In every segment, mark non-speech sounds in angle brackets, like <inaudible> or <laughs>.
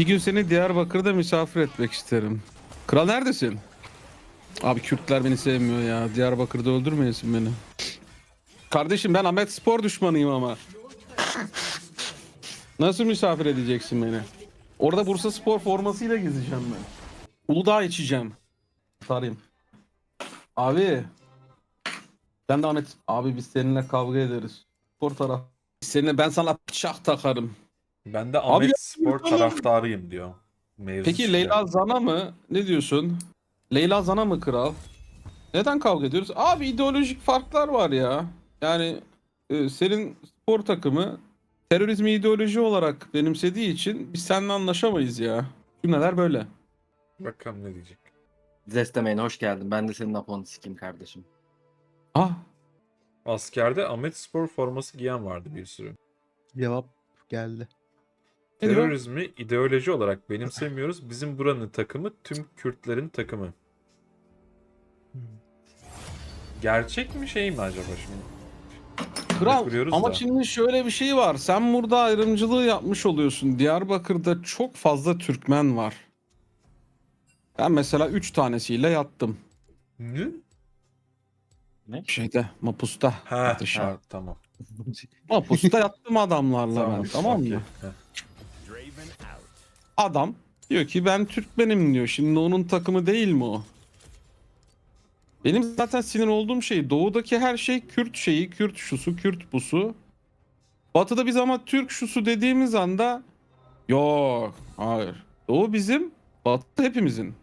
Bir gün seni Diyarbakır'da misafir etmek isterim. Kral neredesin? Abi Kürtler beni sevmiyor ya. Diyarbakır'da öldürmeyesin beni. Kardeşim ben Ahmet Spor düşmanıyım ama. Nasıl misafir edeceksin beni? Orada Bursa Spor formasıyla gezeceğim ben. Uludağ içeceğim. Sarayım. Abi. Ben de Ahmet. Abi biz seninle kavga ederiz. Spor taraf. Seninle ben sana bıçak takarım. Ben de Ahmet ya- Spor taraftarıyım diyor. Mevzu Peki çıkıyor. Leyla Zana mı? Ne diyorsun? Leyla Zana mı kral? Neden kavga ediyoruz? Abi ideolojik farklar var ya. Yani e, senin spor takımı terörizmi ideoloji olarak benimsediği için biz seninle anlaşamayız ya. Cümleler böyle. Bakalım ne diyecek. Zestemeyin hoş geldin. Ben de senin Apo'nu sikeyim kardeşim. Ah Askerde Ahmet Spor forması giyen vardı bir sürü. Cevap geldi. Ne diyor? Terörizmi ideoloji olarak benimsemiyoruz. Bizim buranın takımı tüm Kürtlerin takımı. Gerçek mi şey mi acaba şimdi? Kral kuruyoruz ama da. şimdi şöyle bir şey var. Sen burada ayrımcılığı yapmış oluyorsun. Diyarbakır'da çok fazla Türkmen var. Ben mesela 3 tanesiyle yattım. Ne? Şeyde Mapus'ta. Ha, ha, tamam. Mapus'ta yattım adamlarla ben tamam okey. mı? Adam diyor ki ben Türkmenim diyor. Şimdi onun takımı değil mi o? Benim zaten sinir olduğum şey doğudaki her şey Kürt şeyi, Kürt şusu, Kürt busu. Batıda biz ama Türk şusu dediğimiz anda yok, hayır. Doğu bizim, batı hepimizin.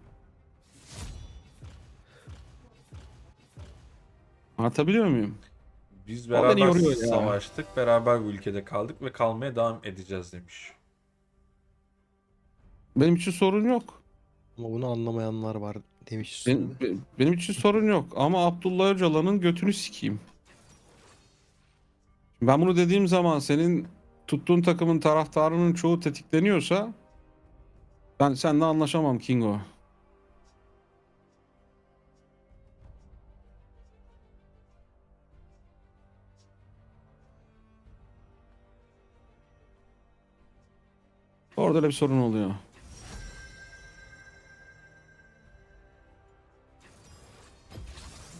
Anlatabiliyor muyum? Biz beraber savaştık, beraber bu ülkede kaldık ve kalmaya devam edeceğiz demiş. Benim için sorun yok. Ama bunu anlamayanlar var demiş. Benim, be- benim için sorun yok ama Abdullah Öcalan'ın götünü sikeyim. Ben bunu dediğim zaman senin tuttuğun takımın taraftarının çoğu tetikleniyorsa ben seninle anlaşamam Kingo. Orada öyle bir sorun oluyor.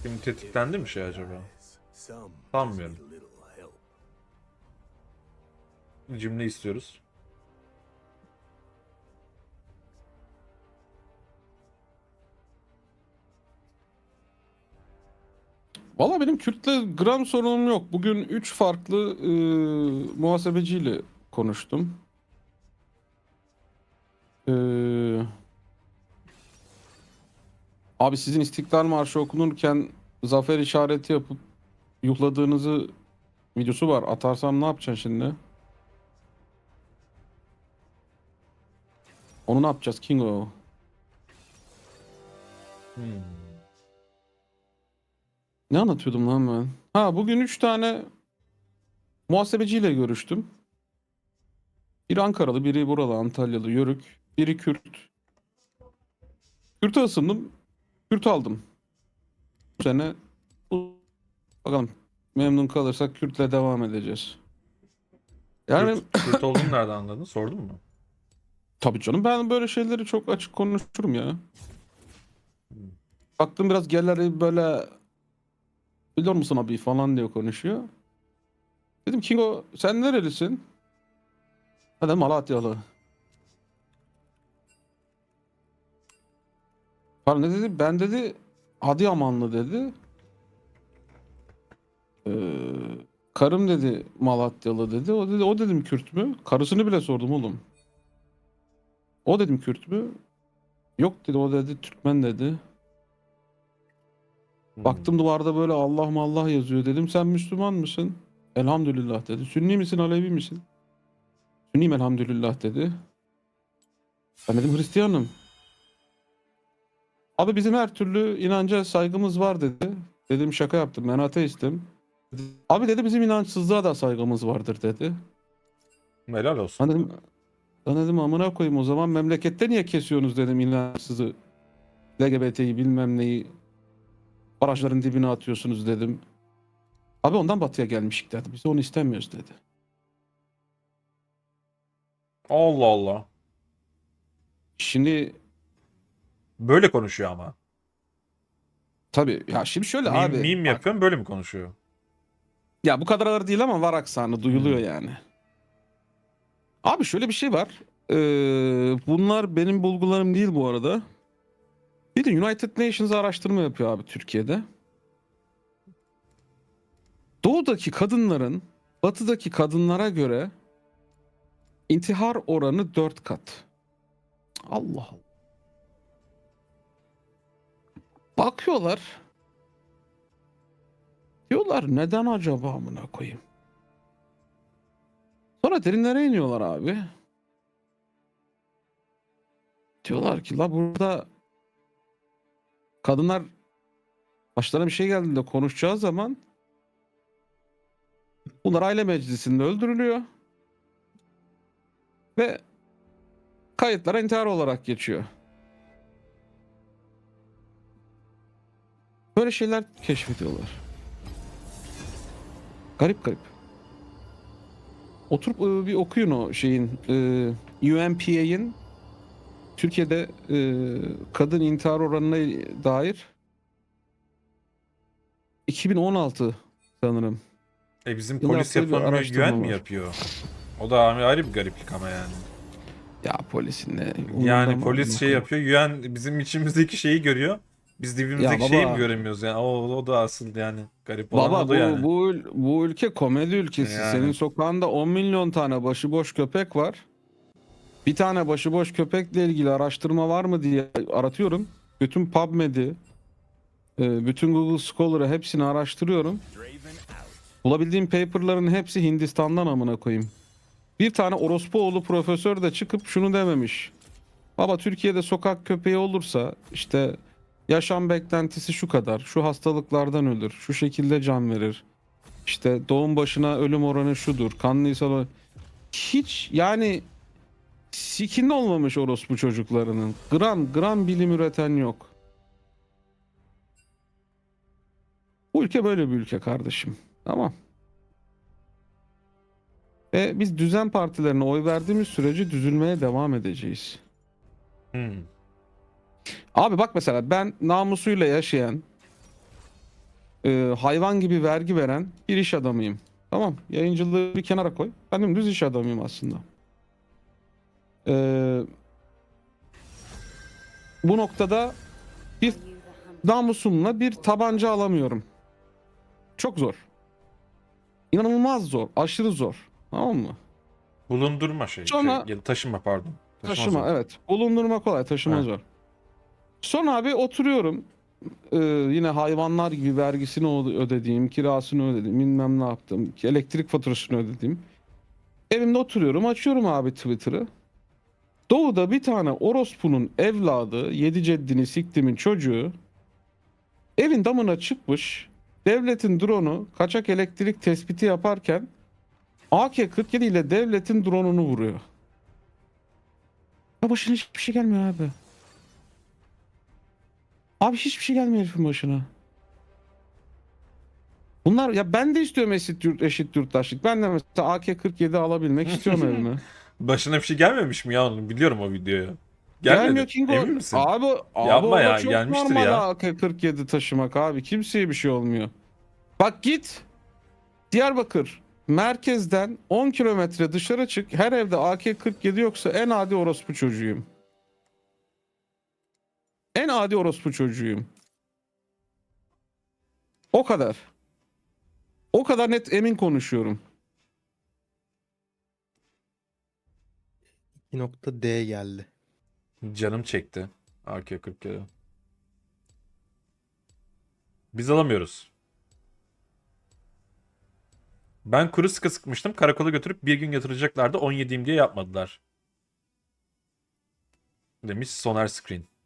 Şimdi tetiklendi mi şey acaba? Sanmıyorum. Cümle istiyoruz. Valla benim Kürt'le gram sorunum yok. Bugün 3 farklı e, muhasebeciyle konuştum. Abi sizin İstiklal Marşı okunurken zafer işareti yapıp yuhladığınızı videosu var. Atarsam ne yapacaksın şimdi? Onu ne yapacağız Kingo? Hmm. Ne anlatıyordum lan ben? Ha bugün 3 tane muhasebeciyle görüştüm. Biri Ankaralı, biri buralı, Antalyalı, Yörük, biri Kürt. Kürt'e ısındım. Kürt aldım. Bu sene bakalım memnun kalırsak Kürt'le devam edeceğiz. Yani benim- Kürt, Kürt <laughs> olduğunu nereden anladın? Sordun mu? tabii canım ben böyle şeyleri çok açık konuşurum ya. Baktım biraz gelleri böyle biliyor musun abi falan diyor konuşuyor. Dedim Kingo sen nerelisin? Hadi Malatyalı. Pardon ne dedi? Ben dedi Adıyamanlı dedi. Ee, karım dedi Malatyalı dedi. O dedi o dedim Kürt mü? Karısını bile sordum oğlum. O dedim Kürt mü? Yok dedi o dedi Türkmen dedi. Hmm. Baktım duvarda böyle Allah Allah yazıyor dedim. Sen Müslüman mısın? Elhamdülillah dedi. Sünni misin Alevi misin? Sünniyim elhamdülillah dedi. Ben dedim Hristiyanım. Abi bizim her türlü inanca saygımız var dedi. Dedim şaka yaptım ben ateistim. Abi dedi bizim inançsızlığa da saygımız vardır dedi. Helal olsun. Ben dedim, ben dedim amına koyayım o zaman memlekette niye kesiyorsunuz dedim inançsızı. LGBT'yi bilmem neyi barajların dibine atıyorsunuz dedim. Abi ondan batıya gelmişik dedi. Biz onu istemiyoruz dedi. Allah Allah. Şimdi Böyle konuşuyor ama. tabii ya şimdi şöyle Meme, abi. meme yapıyorum böyle mi konuşuyor? Ya bu kadar ağır değil ama var aksanı duyuluyor yani. Abi şöyle bir şey var. Ee, bunlar benim bulgularım değil bu arada. Bir de United Nations araştırma yapıyor abi Türkiye'de. Doğudaki kadınların batıdaki kadınlara göre intihar oranı 4 kat. Allah Allah. Bakıyorlar. Diyorlar neden acaba amına koyayım? Sonra derinlere iniyorlar abi. Diyorlar ki la burada kadınlar başlarına bir şey geldiğinde konuşacağı zaman bunlar aile meclisinde öldürülüyor. Ve kayıtlara intihar olarak geçiyor. Böyle şeyler keşfediyorlar. Garip garip. Oturup e, bir okuyun o şeyin e, UNPA'in Türkiye'de e, kadın intihar oranına dair 2016 sanırım. E bizim Yıllar polis yapamıyor, güven mi var. yapıyor? O da ayrı bir gariplik ama yani. Ya polisin ne? Yani polis şey yapıyor, güven bizim içimizdeki şeyi görüyor. Biz dibimizdeki Ya şeyi baba. mi göremiyoruz yani? O, o da asıl yani garip olan Baba o bu, da yani. bu, ül- bu ülke komedi ülkesi. Yani. Senin sokağında 10 milyon tane başıboş köpek var. Bir tane başıboş köpekle ilgili araştırma var mı diye aratıyorum. Bütün PubMed'i, e, bütün Google Scholar'ı hepsini araştırıyorum. Bulabildiğim paper'ların hepsi Hindistan'dan amına koyayım. Bir tane orospuoğlu profesör de çıkıp şunu dememiş. Baba Türkiye'de sokak köpeği olursa işte yaşam beklentisi şu kadar, şu hastalıklardan ölür, şu şekilde can verir. İşte doğum başına ölüm oranı şudur, kanlı ishal hiç yani sikinde olmamış orospu çocuklarının. Gram gram bilim üreten yok. Bu ülke böyle bir ülke kardeşim. Tamam. Ve biz düzen partilerine oy verdiğimiz sürece düzülmeye devam edeceğiz. Hmm. Abi bak mesela ben namusuyla yaşayan e, hayvan gibi vergi veren bir iş adamıyım. Tamam yayıncılığı bir kenara koy. Ben dümdüz iş adamıyım aslında. E, bu noktada bir namusumla bir tabanca alamıyorum. Çok zor. İnanılmaz zor. Aşırı zor. Tamam mı? Bulundurma şey. Sonra- şey ya da taşıma pardon. Taşıma zor. evet. Bulundurma kolay, taşıma Evet. zor. Sonra abi oturuyorum. Ee, yine hayvanlar gibi vergisini ödediğim, kirasını ödedim, bilmem ne yaptım, elektrik faturasını ödedim. Evimde oturuyorum, açıyorum abi Twitter'ı. Doğu'da bir tane orospunun evladı, yedi ceddini siktimin çocuğu evin damına çıkmış, devletin drone'u kaçak elektrik tespiti yaparken AK-47 ile devletin drone'unu vuruyor. Ya başına hiçbir şey gelmiyor abi. Abi hiçbir şey gelmiyor herifin başına. Bunlar ya ben de istiyorum eşit, yurt, eşit yurttaşlık. Ben de mesela AK-47 alabilmek istiyorum <laughs> evime. Başına bir şey gelmemiş mi ya onun? Biliyorum o videoyu. Gelmedi. Gelmiyor Kingo. Emin misin? Abi, abi Yapma ya, çok gelmiştir normal ya. AK-47 taşımak abi. Kimseye bir şey olmuyor. Bak git. Diyarbakır merkezden 10 kilometre dışarı çık. Her evde AK-47 yoksa en adi orospu çocuğuyum. En adi orospu çocuğuyum. O kadar. O kadar net emin konuşuyorum. 2.D geldi. Canım çekti. AK-47. Biz alamıyoruz. Ben kuru sıkı sıkmıştım. Karakola götürüp bir gün yatıracaklardı. 17'yim diye yapmadılar. Demiş Soner Screen.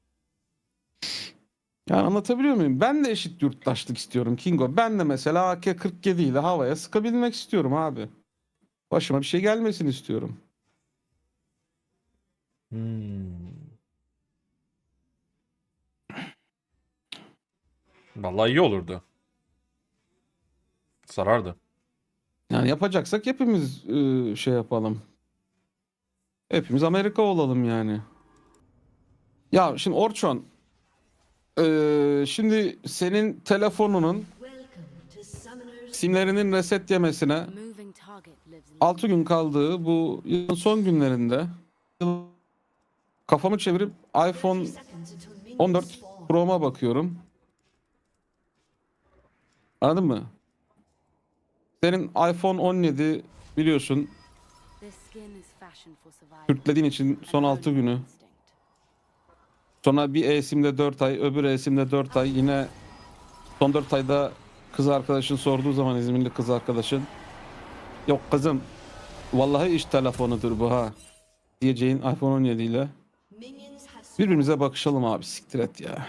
Yani anlatabiliyor muyum? Ben de eşit yurttaşlık istiyorum Kingo. Ben de mesela AK-47 ile havaya sıkabilmek istiyorum abi. Başıma bir şey gelmesin istiyorum. Hmm. Vallahi iyi olurdu. Sarardı. Yani yapacaksak hepimiz e, şey yapalım. Hepimiz Amerika olalım yani. Ya şimdi Orçon. Eee, şimdi senin telefonunun simlerinin reset yemesine 6 gün kaldığı bu yılın son günlerinde kafamı çevirip iPhone 14 Pro'ma bakıyorum. Anladın mı? Senin iPhone 17 biliyorsun Kürtlediğin için son 6 günü. Sonra bir eSIM'de 4 ay, öbür eSIM'de 4 ay. Yine son 4 ayda kız arkadaşın sorduğu zaman İzmirli kız arkadaşın yok kızım vallahi iş telefonudur bu ha diyeceğin iPhone 17 ile birbirimize bakışalım abi siktir et ya.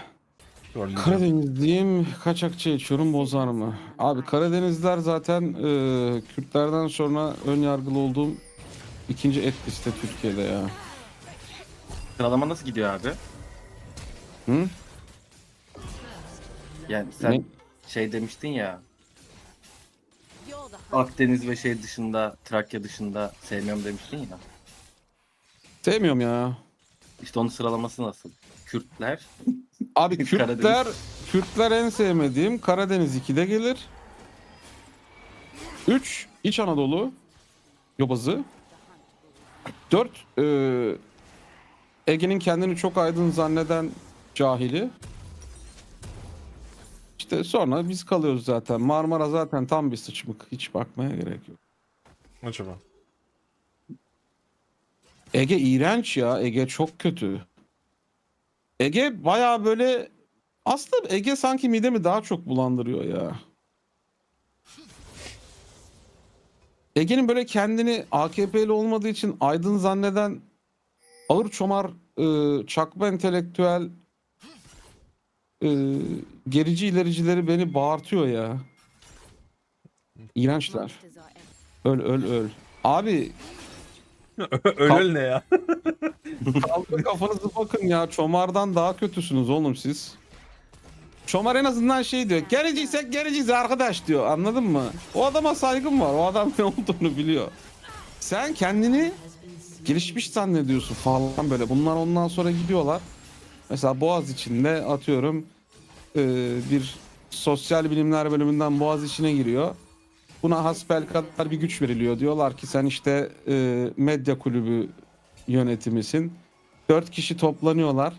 Karadeniz diyeyim kaçakçı içiyorum bozar mı? Abi Karadenizler zaten e, Kürtlerden sonra ön yargılı olduğum ikinci et liste Türkiye'de ya. Sıralama nasıl gidiyor abi? Hı? Yani sen Ne? şey demiştin ya Akdeniz ve şey dışında Trakya dışında sevmiyorum demiştin ya. Sevmiyorum ya. İşte onun sıralaması nasıl? Kürtler. Abi <laughs> Kürtler Karadeniz. Kürtler en sevmediğim Karadeniz 2'de gelir. 3 İç Anadolu yobazı. 4 Ege'nin kendini çok aydın zanneden cahili. İşte sonra biz kalıyoruz zaten. Marmara zaten tam bir sıçmık. Hiç bakmaya gerek yok. Acaba. Ege iğrenç ya. Ege çok kötü. Ege baya böyle aslında Ege sanki midemi daha çok bulandırıyor ya. Ege'nin böyle kendini AKP'li olmadığı için aydın zanneden ağır çomar ı, çakma entelektüel ı, gerici ilericileri beni bağırtıyor ya. İğrençler. Öl öl öl. Abi <laughs> Öyle ne ya? <laughs> Kaldır kafanızı bakın ya. Çomar'dan daha kötüsünüz oğlum siz. Çomar en azından şey diyor. Gericiysek gericiyiz arkadaş diyor. Anladın mı? O adama saygım var. O adam <laughs> ne olduğunu biliyor. Sen kendini gelişmiş zannediyorsun falan böyle. Bunlar ondan sonra gidiyorlar. Mesela Boğaz içinde atıyorum e, bir sosyal bilimler bölümünden Boğaz içine giriyor. Buna hasbel kadar bir güç veriliyor. Diyorlar ki sen işte e, medya kulübü yönetimisin. Dört kişi toplanıyorlar.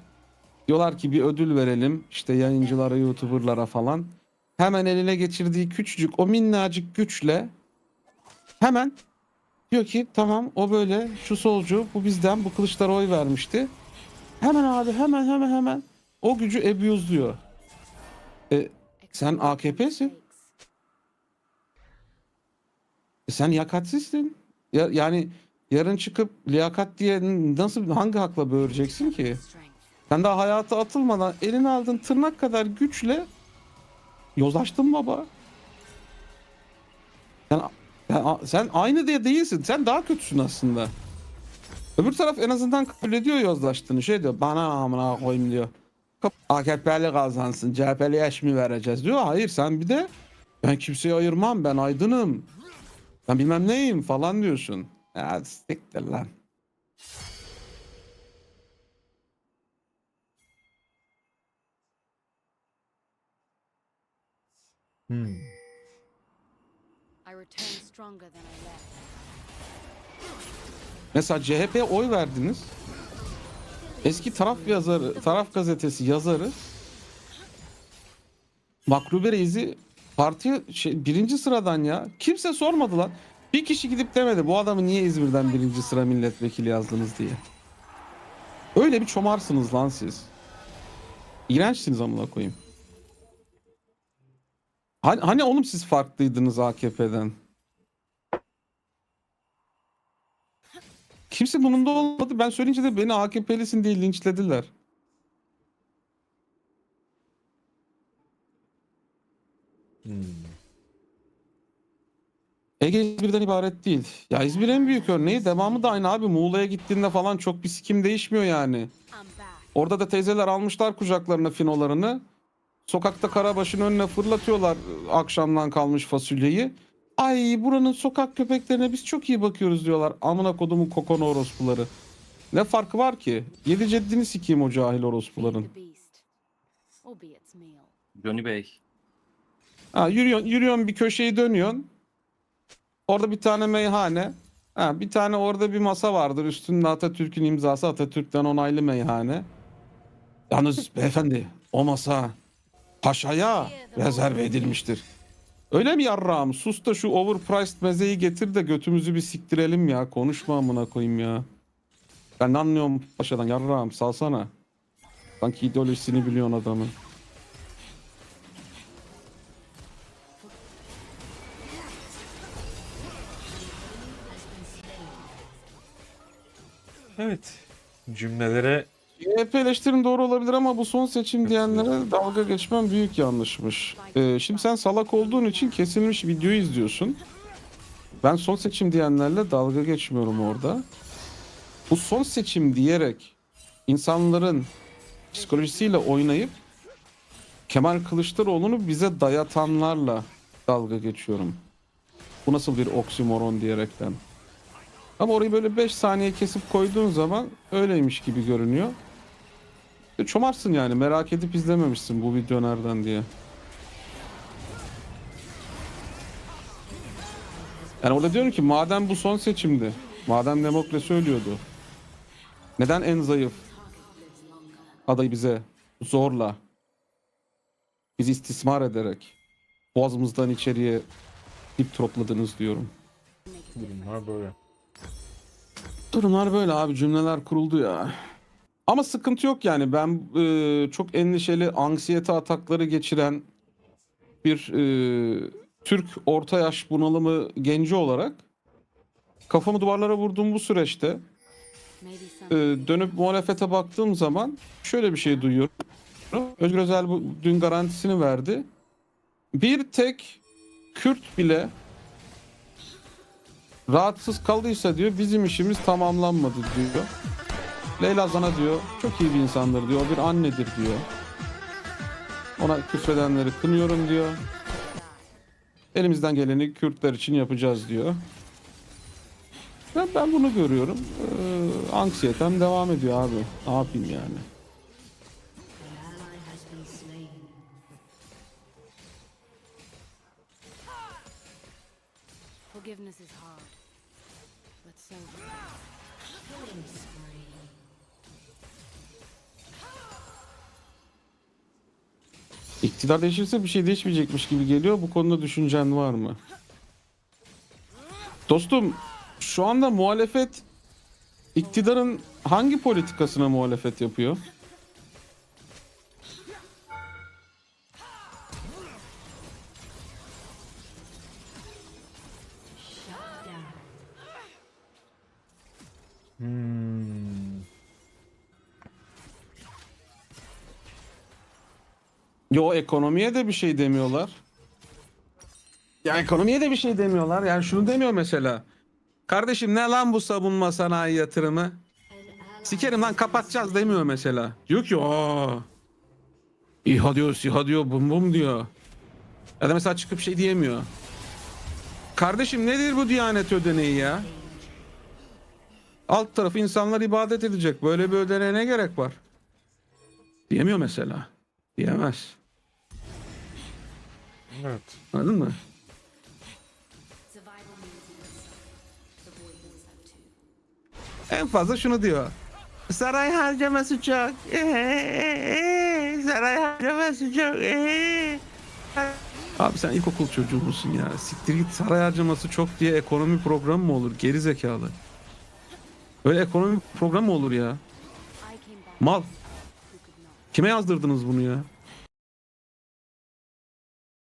Diyorlar ki bir ödül verelim işte yayıncılara, youtuberlara falan. Hemen eline geçirdiği küçücük o minnacık güçle hemen diyor ki tamam o böyle şu solcu bu bizden bu kılıçlara oy vermişti. Hemen abi hemen hemen hemen o gücü abuse'luyor. E, sen AKP'sin. E sen liyakatsizsin. Ya, yani yarın çıkıp liyakat diye nasıl hangi hakla böğüreceksin ki? Sen daha hayata atılmadan eline aldın tırnak kadar güçle yozlaştın baba. Sen, sen, sen aynı diye değilsin. Sen daha kötüsün aslında. Öbür taraf en azından kabul ediyor yozlaştığını. Şey diyor bana amına koyayım diyor. AKP'li kazansın. CHP'li yaş mı vereceğiz diyor. Hayır sen bir de ben kimseyi ayırmam ben aydınım. Ben bilmem neyim falan diyorsun. Ya siktir lan. Hmm. Mesela CHP'ye oy verdiniz. Eski taraf yazarı, taraf gazetesi yazarı Makrube Reis'i parti şey, birinci sıradan ya. Kimse sormadı lan. Bir kişi gidip demedi bu adamı niye İzmir'den birinci sıra milletvekili yazdınız diye. Öyle bir çomarsınız lan siz. İğrençsiniz amına koyayım. Hani, hani oğlum siz farklıydınız AKP'den? Kimse bunun da olmadı. Ben söyleyince de beni AKP'lisin diye linçlediler. Hmm. Ege İzmir'den ibaret değil. Ya İzmir en büyük örneği. Devamı da aynı abi. Muğla'ya gittiğinde falan çok bir sikim değişmiyor yani. Orada da teyzeler almışlar kucaklarına finolarını. Sokakta karabaşın önüne fırlatıyorlar akşamdan kalmış fasulyeyi. Ay buranın sokak köpeklerine biz çok iyi bakıyoruz diyorlar. Amına kodumun kokonu orospuları. Ne farkı var ki? Yedi ceddini sikeyim o cahil orospuların. Johnny Bey. Ha, yürüyorsun, yürüyorsun bir köşeyi dönüyorsun. Orada bir tane meyhane. Ha, bir tane orada bir masa vardır. Üstünde Atatürk'ün imzası Atatürk'ten onaylı meyhane. Yalnız beyefendi o masa paşaya rezerve edilmiştir. Öyle mi yarrağım? Sus da şu overpriced mezeyi getir de götümüzü bir siktirelim ya. Konuşma amına koyayım ya. Ben ne anlıyorum paşadan yarrağım salsana. Sanki ideolojisini biliyorsun adamın. Evet. Cümlelere CHP eleştirin doğru olabilir ama bu son seçim diyenlere dalga geçmem büyük yanlışmış. Ee, şimdi sen salak olduğun için kesilmiş videoyu izliyorsun. Ben son seçim diyenlerle dalga geçmiyorum orada. Bu son seçim diyerek insanların psikolojisiyle oynayıp Kemal Kılıçdaroğlu'nu bize dayatanlarla dalga geçiyorum. Bu nasıl bir oksimoron diyerekten. Ama orayı böyle 5 saniye kesip koyduğun zaman öyleymiş gibi görünüyor. E, Çomarsın yani merak edip izlememişsin bu video nereden diye. Yani orada diyorum ki madem bu son seçimdi. Madem demokrasi ölüyordu. Neden en zayıf adayı bize zorla bizi istismar ederek boğazımızdan içeriye dip tropladınız diyorum. durumlar böyle. Durumlar böyle abi cümleler kuruldu ya. Ama sıkıntı yok yani ben e, çok endişeli anksiyete atakları geçiren bir e, Türk orta yaş bunalımı genci olarak kafamı duvarlara vurduğum bu süreçte e, dönüp muhalefete baktığım zaman şöyle bir şey duyuyorum. Özgür Özel bu, dün garantisini verdi. Bir tek Kürt bile rahatsız kaldıysa diyor bizim işimiz tamamlanmadı diyor. Leyla Zana diyor çok iyi bir insandır diyor. O bir annedir diyor. Ona küfredenleri kınıyorum diyor. Elimizden geleni Kürtler için yapacağız diyor. Ben, ben bunu görüyorum. Ee, anksiyetem devam ediyor abi. Ne yapayım yani? forgiveness is hard, but so İktidar değişirse bir şey değişmeyecekmiş gibi geliyor. Bu konuda düşüncen var mı? Dostum şu anda muhalefet iktidarın hangi politikasına muhalefet yapıyor? Yo ekonomiye de bir şey demiyorlar. Ya ekonomiye de bir şey demiyorlar. Yani şunu demiyor mesela. Kardeşim ne lan bu savunma sanayi yatırımı? Sikerim lan kapatacağız demiyor mesela. Diyor ki aa. İHA diyor, SİHA diyor, bum bum diyor. Ya da mesela çıkıp şey diyemiyor. Kardeşim nedir bu diyanet ödeneği ya? Alt tarafı insanlar ibadet edecek. Böyle bir ödeneğe ne gerek var? Diyemiyor mesela. Diyemez. Evet. Anladın mı? En fazla şunu diyor. Saray harcaması çok. Ee, Saray harcaması çok. Ee. Abi sen ilkokul çocuğu musun ya? Siktir git saray harcaması çok diye ekonomi programı mı olur? Geri zekalı. Öyle ekonomi programı mı olur ya? Mal. Kime yazdırdınız bunu ya?